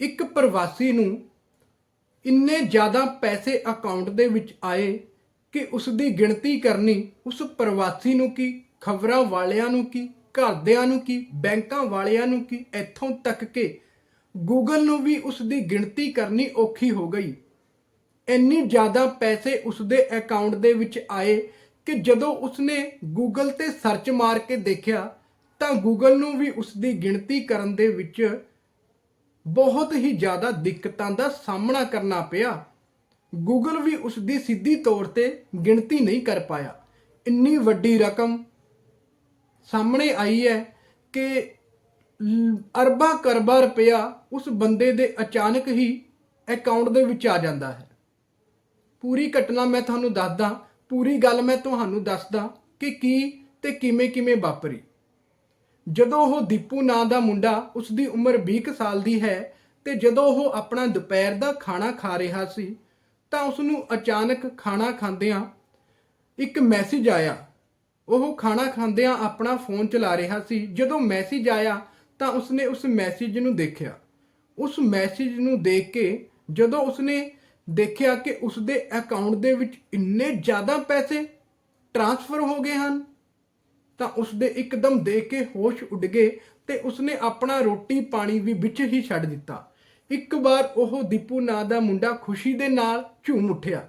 ਇੱਕ ਪ੍ਰਵਾਸੀ ਨੂੰ ਇੰਨੇ ਜ਼ਿਆਦਾ ਪੈਸੇ ਅਕਾਊਂਟ ਦੇ ਵਿੱਚ ਆਏ ਕਿ ਉਸ ਦੀ ਗਿਣਤੀ ਕਰਨੀ, ਉਸ ਪ੍ਰਵਾਸੀ ਨੂੰ ਕੀ, ਖਬਰਾਂ ਵਾਲਿਆਂ ਨੂੰ ਕੀ, ਘਰਦਿਆਂ ਨੂੰ ਕੀ, ਬੈਂਕਾਂ ਵਾਲਿਆਂ ਨੂੰ ਕੀ, ਇੱਥੋਂ ਤੱਕ ਕਿ ਗੂਗਲ ਨੂੰ ਵੀ ਉਸ ਦੀ ਗਿਣਤੀ ਕਰਨੀ ਔਖੀ ਹੋ ਗਈ। ਇੰਨੀ ਜ਼ਿਆਦਾ ਪੈਸੇ ਉਸ ਦੇ ਅਕਾਊਂਟ ਦੇ ਵਿੱਚ ਆਏ ਕਿ ਜਦੋਂ ਉਸਨੇ ਗੂਗਲ ਤੇ ਸਰਚ ਮਾਰ ਕੇ ਦੇਖਿਆ ਤਾਂ ਗੂਗਲ ਨੂੰ ਵੀ ਉਸ ਦੀ ਗਿਣਤੀ ਕਰਨ ਦੇ ਵਿੱਚ ਬਹੁਤ ਹੀ ਜ਼ਿਆਦਾ ਦਿੱਕਤਾਂ ਦਾ ਸਾਹਮਣਾ ਕਰਨਾ ਪਿਆ। ਗੂਗਲ ਵੀ ਉਸ ਦੀ ਸਿੱਧੀ ਤੌਰ ਤੇ ਗਿਣਤੀ ਨਹੀਂ ਕਰ ਪਾਇਆ। ਇੰਨੀ ਵੱਡੀ ਰਕਮ ਸਾਹਮਣੇ ਆਈ ਹੈ ਕਿ ਅਰਬਾਂ ਕਰਬਾਂ ਰੁਪਇਆ ਉਸ ਬੰਦੇ ਦੇ ਅਚਾਨਕ ਹੀ ਅਕਾਊਂਟ ਦੇ ਵਿੱਚ ਆ ਜਾਂਦਾ ਹੈ। ਪੂਰੀ ਘਟਨਾ ਮੈਂ ਤੁਹਾਨੂੰ ਦੱਸਦਾ, ਪੂਰੀ ਗੱਲ ਮੈਂ ਤੁਹਾਨੂੰ ਦੱਸਦਾ ਕਿ ਕੀ ਤੇ ਕਿਵੇਂ ਕਿਵੇਂ ਵਾਪਰੀ। ਜਦੋਂ ਉਹ ਦੀਪੂ ਨਾਂ ਦਾ ਮੁੰਡਾ ਉਸ ਦੀ ਉਮਰ 20 ਕੁ ਸਾਲ ਦੀ ਹੈ ਤੇ ਜਦੋਂ ਉਹ ਆਪਣਾ ਦੁਪਹਿਰ ਦਾ ਖਾਣਾ ਖਾ ਰਿਹਾ ਸੀ, ਤਾਂ ਉਸ ਨੂੰ ਅਚਾਨਕ ਖਾਣਾ ਖਾਂਦਿਆਂ ਇੱਕ ਮੈਸੇਜ ਆਇਆ। ਉਹ ਖਾਣਾ ਖਾਂਦਿਆਂ ਆਪਣਾ ਫੋਨ ਚਲਾ ਰਿਹਾ ਸੀ। ਜਦੋਂ ਮੈਸੇਜ ਆਇਆ, ਤਾਂ ਉਸਨੇ ਉਸ ਮੈਸੇਜ ਨੂੰ ਦੇਖਿਆ। ਉਸ ਮੈਸੇਜ ਨੂੰ ਦੇਖ ਕੇ, ਜਦੋਂ ਉਸਨੇ ਦੇਖਿਆ ਕਿ ਉਸਦੇ ਅਕਾਊਂਟ ਦੇ ਵਿੱਚ ਇੰਨੇ ਜ਼ਿਆਦਾ ਪੈਸੇ ਟ੍ਰਾਂਸਫਰ ਹੋ ਗਏ ਹਨ ਤਾਂ ਉਸ ਦੇ ਇੱਕਦਮ ਦੇਖ ਕੇ ਹੋਸ਼ ਉੱਡ ਗਏ ਤੇ ਉਸਨੇ ਆਪਣਾ ਰੋਟੀ ਪਾਣੀ ਵੀ ਵਿੱਚ ਹੀ ਛੱਡ ਦਿੱਤਾ। ਇੱਕ ਵਾਰ ਉਹ ਦੀਪੂ ਨਾਂ ਦਾ ਮੁੰਡਾ ਖੁਸ਼ੀ ਦੇ ਨਾਲ ਝੂਮ ਉੱਠਿਆ,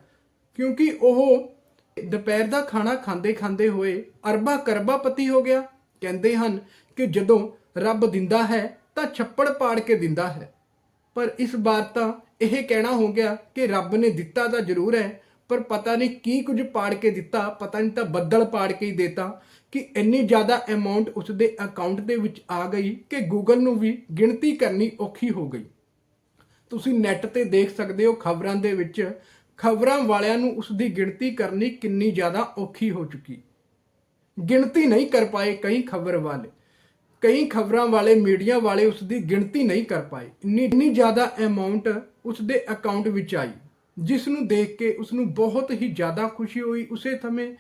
ਕਿਉਂਕਿ ਉਹ ਦੁਪਹਿਰ ਦਾ ਖਾਣਾ ਖਾਂਦੇ ਖਾਂਦੇ ਹੋਏ ਅਰਬਾ ਕਰਬਾ ਪਤੀ ਹੋ ਗਿਆ। ਕਹਿੰਦੇ ਹਨ ਕਿ ਜਦੋਂ ਰੱਬ ਦਿੰਦਾ ਹੈ ਤਾਂ ਛੱਪੜ ਪਾੜ ਕੇ ਦਿੰਦਾ ਹੈ। ਪਰ ਇਸ ਵਾਰ ਤਾਂ ਇਹ ਕਹਿਣਾ ਹੋ ਗਿਆ ਕਿ ਰੱਬ ਨੇ ਦਿੱਤਾ ਤਾਂ ਜ਼ਰੂਰ ਹੈ, ਪਰ ਪਤਾ ਨਹੀਂ ਕੀ ਕੁਝ ਪਾੜ ਕੇ ਦਿੱਤਾ, ਪਤਾ ਨਹੀਂ ਤਾਂ ਬੱਦਲ ਪਾੜ ਕੇ ਹੀ ਦੇਤਾ। ਕਿ ਇੰਨੀ ਜ਼ਿਆਦਾ ਅਮਾਉਂਟ ਉਸ ਦੇ ਅਕਾਊਂਟ ਦੇ ਵਿੱਚ ਆ ਗਈ ਕਿ ਗੂਗਲ ਨੂੰ ਵੀ ਗਿਣਤੀ ਕਰਨੀ ਔਖੀ ਹੋ ਗਈ। ਤੁਸੀਂ ਨੈੱਟ ਤੇ ਦੇਖ ਸਕਦੇ ਹੋ ਖਬਰਾਂ ਦੇ ਵਿੱਚ, ਖਬਰਾਂ ਵਾਲਿਆਂ ਨੂੰ ਉਸ ਦੀ ਗਿਣਤੀ ਕਰਨੀ ਕਿੰਨੀ ਜ਼ਿਆਦਾ ਔਖੀ ਹੋ ਚੁੱਕੀ। ਗਿਣਤੀ ਨਹੀਂ ਕਰ ਪਾਏ ਕਈ ਖਬਰ ਵਾਲੇ। ਕਈ ਖਬਰਾਂ ਵਾਲੇ ਮੀਡੀਆ ਵਾਲੇ ਉਸ ਦੀ ਗਿਣਤੀ ਨਹੀਂ ਕਰ ਪਾਏ। ਇੰਨੀ ਇੰਨੀ ਜ਼ਿਆਦਾ ਅਮਾਉਂਟ ਉਸ ਦੇ ਅਕਾਊਂਟ ਵਿੱਚ ਆਈ, ਜਿਸ ਨੂੰ ਦੇਖ ਕੇ ਉਸ ਨੂੰ ਬਹੁਤ ਹੀ ਜ਼ਿਆਦਾ ਖੁਸ਼ੀ ਹੋਈ। ਉਸੇ ਸਮੇਂ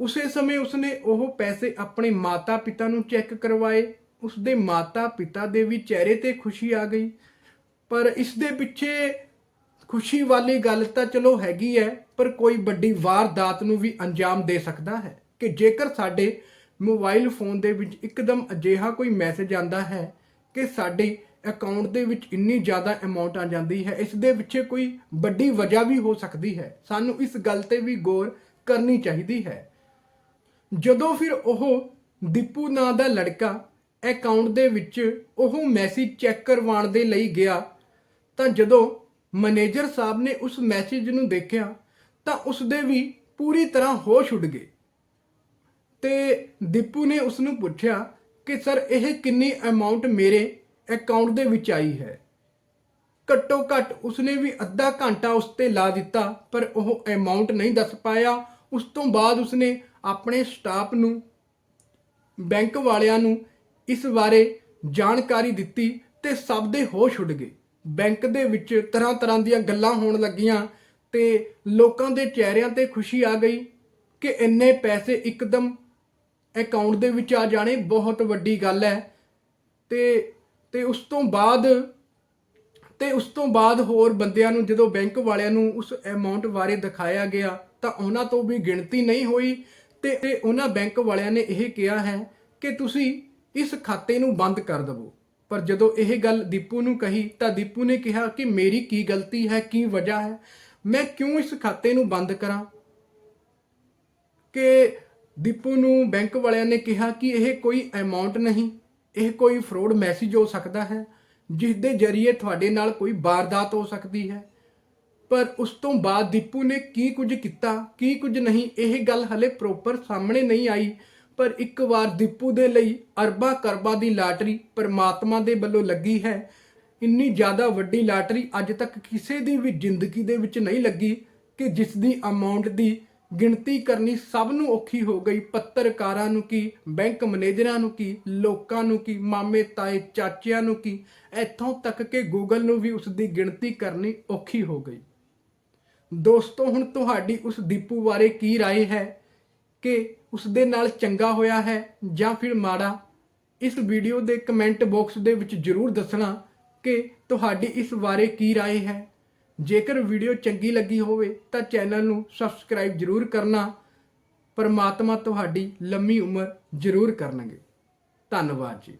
ਉਸੇ ਸਮੇਂ ਉਸਨੇ ਉਹ ਪੈਸੇ ਆਪਣੇ ਮਾਤਾ ਪਿਤਾ ਨੂੰ ਚੈੱਕ ਕਰਵਾਏ। ਉਸਦੇ ਮਾਤਾ ਪਿਤਾ ਦੇ ਵੀ ਚਿਹਰੇ ਤੇ ਖੁਸ਼ੀ ਆ ਗਈ। ਪਰ ਇਸ ਦੇ ਪਿੱਛੇ ਖੁਸ਼ੀ ਵਾਲੀ ਗੱਲ ਤਾਂ ਚਲੋ ਹੈਗੀ ਹੈ, ਪਰ ਕੋਈ ਵੱਡੀ ਵਾਰਦਾਤ ਨੂੰ ਵੀ ਅੰਜਾਮ ਦੇ ਸਕਦਾ ਹੈ ਕਿ ਜੇਕਰ ਸਾਡੇ ਮੋਬਾਈਲ ਫੋਨ ਦੇ ਵਿੱਚ ਇੱਕਦਮ ਅਜਿਹਾ ਕੋਈ ਮੈਸੇਜ ਆਂਦਾ ਹੈ ਕਿ ਸਾਡੇ ਅਕਾਊਂਟ ਦੇ ਵਿੱਚ ਇੰਨੀ ਜ਼ਿਆਦਾ ਅਮਾਉਂਟ ਆ ਜਾਂਦੀ ਹੈ, ਇਸ ਦੇ ਪਿੱਛੇ ਕੋਈ ਵੱਡੀ ਵਜ੍ਹਾ ਵੀ ਹੋ ਸਕਦੀ ਹੈ। ਸਾਨੂੰ ਇਸ ਗੱਲ ਤੇ ਵੀ ਗੌਰ ਕਰਨੀ ਚਾਹੀਦੀ ਹੈ। ਜਦੋਂ ਫਿਰ ਉਹ ਦੀਪੂ ਨਾਂ ਦਾ ਲੜਕਾ ਅਕਾਊਂਟ ਦੇ ਵਿੱਚ ਉਹ ਮੈਸੇਜ ਚੈੱਕ ਕਰਵਾਉਣ ਦੇ ਲਈ ਗਿਆ, ਤਾਂ ਜਦੋਂ ਮੈਨੇਜਰ ਸਾਹਿਬ ਨੇ ਉਸ ਮੈਸੇਜ ਨੂੰ ਦੇਖਿਆ, ਤਾਂ ਉਸ ਦੇ ਵੀ ਪੂਰੀ ਤਰ੍ਹਾਂ ਹੋਸ਼ ਉੱਡ ਗਏ। ਤੇ ਦੀਪੂ ਨੇ ਉਸ ਨੂੰ ਪੁੱਛਿਆ ਕਿ, ਸਰ, ਇਹ ਕਿੰਨੀ ਅਮਾਉਂਟ ਮੇਰੇ ਅਕਾਊਂਟ ਦੇ ਵਿੱਚ ਆਈ ਹੈ? ਘੱਟੋ ਘੱਟ ਉਸਨੇ ਵੀ ਅੱਧਾ ਘੰਟਾ ਉਸ ਤੇ ਲਾ ਦਿੱਤਾ, ਪਰ ਉਹ ਅਮਾਉਂਟ ਨਹੀਂ ਦੱਸ ਪਾਇਆ। ਉਸ ਤੋਂ ਬਾਅਦ ਉਸਨੇ ਆਪਣੇ ਸਟਾਫ ਨੂੰ, ਬੈਂਕ ਵਾਲਿਆਂ ਨੂੰ ਇਸ ਬਾਰੇ ਜਾਣਕਾਰੀ ਦਿੱਤੀ ਤੇ ਸਭ ਦੇ ਹੋਸ਼ ਉੱਡ ਗਏ। ਬੈਂਕ ਦੇ ਵਿੱਚ ਤਰ੍ਹਾਂ ਤਰ੍ਹਾਂ ਦੀਆਂ ਗੱਲਾਂ ਹੋਣ ਲੱਗੀਆਂ ਤੇ ਲੋਕਾਂ ਦੇ ਚਿਹਰਿਆਂ ਤੇ ਖੁਸ਼ੀ ਆ ਗਈ ਕਿ ਇੰਨੇ ਪੈਸੇ ਇੱਕਦਮ ਅਕਾਊਂਟ ਦੇ ਵਿੱਚ ਆ ਜਾਣੇ ਬਹੁਤ ਵੱਡੀ ਗੱਲ ਹੈ। ਤੇ ਤੇ ਉਸ ਤੋਂ ਬਾਅਦ, ਤੇ ਉਸ ਤੋਂ ਬਾਅਦ ਹੋਰ ਬੰਦਿਆਂ ਨੂੰ ਜਦੋਂ ਬੈਂਕ ਵਾਲਿਆਂ ਨੂੰ ਉਸ ਅਮਾਉਂਟ ਬਾਰੇ ਦਿਖਾਇਆ ਗਿਆ ਤਾਂ ਉਹਨਾਂ ਤੋਂ ਵੀ ਗਿਣਤੀ ਨਹੀਂ ਹੋਈ ਤੇ ਤੇ ਉਹਨਾਂ ਬੈਂਕ ਵਾਲਿਆਂ ਨੇ ਇਹ ਕਿਹਾ ਹੈ ਕਿ ਤੁਸੀਂ ਇਸ ਖਾਤੇ ਨੂੰ ਬੰਦ ਕਰ ਦਿਵੋ। ਪਰ ਜਦੋਂ ਇਹ ਗੱਲ ਦੀਪੂ ਨੂੰ ਕਹੀ ਤਾਂ ਦੀਪੂ ਨੇ ਕਿਹਾ ਕਿ ਮੇਰੀ ਕੀ ਗਲਤੀ ਹੈ, ਕੀ ਵਜ੍ਹਾ ਹੈ? ਮੈਂ ਕਿਉਂ ਇਸ ਖਾਤੇ ਨੂੰ ਬੰਦ ਕਰਾਂ? ਕਿ ਦੀਪੂ ਨੂੰ ਬੈਂਕ ਵਾਲਿਆਂ ਨੇ ਕਿਹਾ ਕਿ ਇਹ ਕੋਈ ਅਮਾਉਂਟ ਨਹੀਂ, ਇਹ ਕੋਈ ਫਰੋਡ ਮੈਸੇਜ ਹੋ ਸਕਦਾ ਹੈ ਜਿਸ ਦੇ ਜ਼ਰੀਏ ਤੁਹਾਡੇ ਨਾਲ ਕੋਈ ਵਾਰਦਾਤ ਹੋ ਸਕਦੀ ਹੈ। ਪਰ ਉਸ ਤੋਂ ਬਾਅਦ ਦੀਪੂ ਨੇ ਕੀ ਕੁਝ ਕੀਤਾ, ਕੀ ਕੁਝ ਨਹੀਂ, ਇਹ ਗੱਲ ਹਲੇ ਪ੍ਰੋਪਰ ਸਾਹਮਣੇ ਨਹੀਂ ਆਈ। ਪਰ ਇੱਕ ਵਾਰ ਦੀਪੂ ਦੇ ਲਈ ਅਰਬਾਂ ਕਰਬਾਂ ਦੀ ਲਾਟਰੀ ਪਰਮਾਤਮਾ ਦੇ ਵੱਲੋਂ ਲੱਗੀ ਹੈ। ਇੰਨੀ ਜ਼ਿਆਦਾ ਵੱਡੀ ਲਾਟਰੀ ਅੱਜ ਤੱਕ ਕਿਸੇ ਦੀ ਵੀ ਜ਼ਿੰਦਗੀ ਦੇ ਵਿੱਚ ਨਹੀਂ ਲੱਗੀ ਕਿ ਜਿਸ ਦੀ ਅਮਾਉਂਟ ਦੀ ਗਿਣਤੀ ਕਰਨੀ ਸਭ ਨੂੰ ਔਖੀ ਹੋ ਗਈ। ਪੱਤਰਕਾਰਾਂ ਨੂੰ ਕੀ, ਬੈਂਕ ਮੈਨੇਜਰਾਂ ਨੂੰ ਕੀ, ਲੋਕਾਂ ਨੂੰ ਕੀ, ਮਾਮੇ, ਤਾਏ, ਚਾਚਿਆਂ ਨੂੰ ਕੀ, ਇੱਥੋਂ ਤੱਕ ਕਿ ਗੂਗਲ ਨੂੰ ਵੀ ਉਸ ਦੀ ਗਿਣਤੀ ਕਰਨੀ ਔਖੀ ਹੋ ਗਈ। ਦੋਸਤੋ, ਹੁਣ ਤੁਹਾਡੀ ਉਸ ਦੀਪੂ ਬਾਰੇ ਕੀ رائے ਹੈ? ਕਿ ਉਸ ਦੇ ਨਾਲ ਚੰਗਾ ਹੋਇਆ ਹੈ ਜਾਂ ਫਿਰ ਮਾੜਾ? ਇਸ ਵੀਡੀਓ ਦੇ ਕਮੈਂਟ ਬਾਕਸ ਦੇ ਵਿੱਚ ਜਰੂਰ ਦੱਸਣਾ ਕਿ ਤੁਹਾਡੀ ਇਸ ਬਾਰੇ ਕੀ رائے ਹੈ। ਜੇਕਰ ਵੀਡੀਓ ਚੰਗੀ ਲੱਗੀ ਹੋਵੇ ਤਾਂ ਚੈਨਲ ਨੂੰ ਸਬਸਕ੍ਰਾਈਬ ਜਰੂਰ ਕਰਨਾ। ਪਰਮਾਤਮਾ ਤੁਹਾਡੀ ਲੰਮੀ ਉਮਰ ਜਰੂਰ ਕਰਨਗੇ। ਧੰਨਵਾਦ ਜੀ।